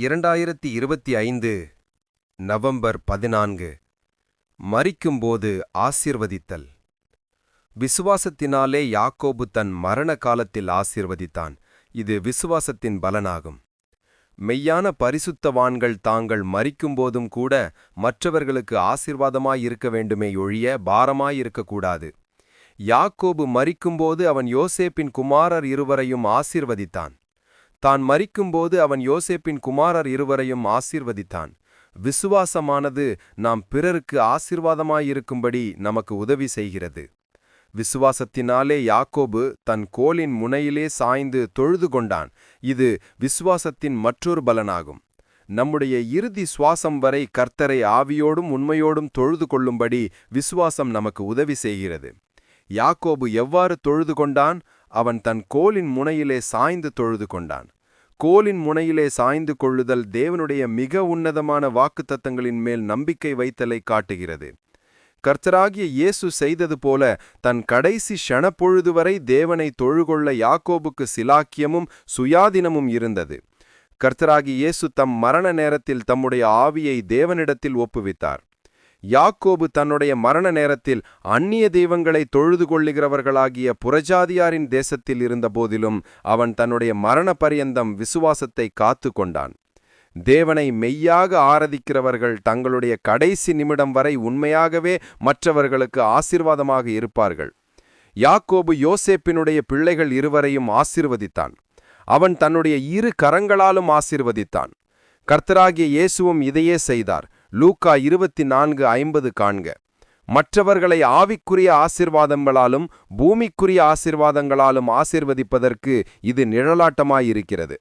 இரண்டாயிரத்தி இருபத்தி ஐந்து நவம்பர் பதினான்கு மறிக்கும்போது ஆசிர்வதித்தல். விசுவாசத்தினாலே யாக்கோபு தன் மரண காலத்தில் ஆசீர்வதித்தான். இது விசுவாசத்தின் பலனாகும். மெய்யான பரிசுத்தவான்கள் தாங்கள் மறிக்கும்போதும் கூட மற்றவர்களுக்கு ஆசீர்வாதமாயிருக்க வேண்டுமே ஒழிய பாரமாயிருக்கக்கூடாது யாக்கோபு மறிக்கும்போது அவன் யோசேப்பின் குமாரர் இருவரையும் ஆசிர்வதித்தான். தான் மறிக்கும்போது அவன் யோசேப்பின் குமாரர் இருவரையும் ஆசீர்வதித்தான். விசுவாசமானது நாம் பிறருக்கு ஆசிர்வாதமாயிருக்கும்படி நமக்கு உதவி செய்கிறது. விசுவாசத்தினாலே யாக்கோபு தன் கோலின் முனையிலே சாய்ந்து தொழுது கொண்டான். இது விசுவாசத்தின் மற்றொரு பலனாகும். நம்முடைய இறுதி சுவாசம் வரை கர்த்தரை ஆவியோடும் உண்மையோடும் தொழுது கொள்ளும்படி விசுவாசம் நமக்கு உதவி செய்கிறது. யாக்கோபு எவ்வாறு தொழுது கொண்டான்? அவன் தன் கோலின் முனையிலே சாய்ந்து தொழுது கொண்டான். கோலின் முனையிலே சாய்ந்து கொள்ளுதல் தேவனுடைய மிக உன்னதமான வாக்குத்தத்தங்களின் மேல் நம்பிக்கை வைத்தலை காட்டுகிறது. கர்த்தராகிய இயேசு செய்தது போல தன் கடைசி ஷணப்பொழுது வரை தேவனை தொழுகொள்ள யாக்கோபுக்கு சிலாக்கியமும் சுயாதீனமும் இருந்தது. கர்த்தராகி இயேசு தம் மரண நேரத்தில் தம்முடைய ஆவியை தேவனிடத்தில் ஒப்புவித்தார். யாக்கோபு தன்னுடைய மரண நேரத்தில் அந்நிய தெய்வங்களை தொழுது கொள்ளுகிறவர்களாகிய புறஜாதியாரின் தேசத்தில் இருந்தபோதிலும் அவன் தன்னுடைய மரண பரியந்தம் விசுவாசத்தை காத்து கொண்டான் தேவனை மெய்யாக ஆராதிக்கிறவர்கள் தங்களுடைய கடைசி நிமிடம் வரை உண்மையாகவே மற்றவர்களுக்கு ஆசீர்வாதமாக இருப்பார்கள். யாக்கோபு யோசேப்பினுடைய பிள்ளைகள் இருவரையும் ஆசிர்வதித்தான். அவன் தன்னுடைய இரு கரங்களாலும் ஆசிர்வதித்தான். கர்த்தராகிய இயேசுவும் இதையே செய்தார். லூக்கா இருபத்தி நான்கு ஐம்பது காண்க. மற்றவர்களை ஆவிக்குரிய ஆசிர்வாதங்களாலும் பூமிக்குரிய ஆசிர்வாதங்களாலும் ஆசிர்வதிப்பதற்கு இது நிழலாட்டமாயிருக்கிறது.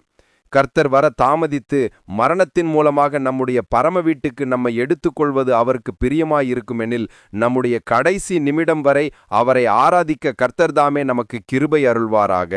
கர்த்தர் வர தாமதித்து மரணத்தின் மூலமாக நம்முடைய பரம வீட்டுக்கு நம்மை எடுத்துக்கொள்வது அவருக்கு பிரியமாயிருக்குமெனில் நம்முடைய கடைசி நிமிடம் வரை அவரை ஆராதிக்க கர்த்தர்தாமே நமக்கு கிருபை அருள்வாராக.